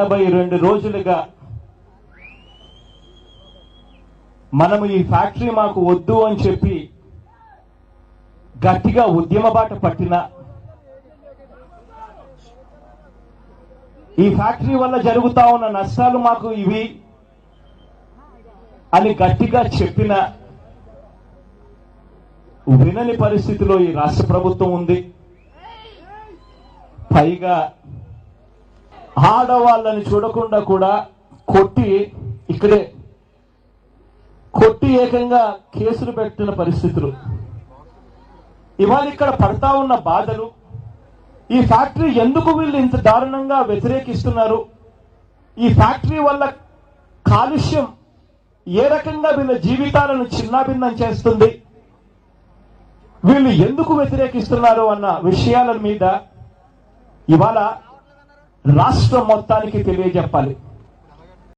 ఎనభై రెండు రోజులుగా మనము ఈ ఫ్యాక్టరీ మాకు వద్దు అని చెప్పి గట్టిగా ఉద్యమ బాట పట్టిన ఈ ఫ్యాక్టరీ వల్ల జరుగుతా ఉన్న నష్టాలు మాకు ఇవి అని గట్టిగా చెప్పిన వినని పరిస్థితిలో ఈ రాష్ట్ర ప్రభుత్వం ఉంది. పైగా ఆడవాళ్ళని చూడకుండా కూడా కొట్టి ఇక్కడే కొట్టి ఏకంగా కేసులు పెట్టిన పరిస్థితులు. ఇవాళ ఇక్కడ పడతా ఉన్న బాధలు ఈ ఫ్యాక్టరీ ఎందుకు వీళ్ళు ఇంత దారుణంగా వ్యతిరేకిస్తున్నారు? ఈ ఫ్యాక్టరీ వల్ల కాలుష్యం ఏ రకంగా వీళ్ళ జీవితాలను చిన్నాభిన్నం చేస్తుంది? వీళ్ళు ఎందుకు వ్యతిరేకిస్తున్నారు అన్న విషయాల మీద ఇవాళ రాష్ట్రం మొత్తానికి తెలియజెప్పాలి.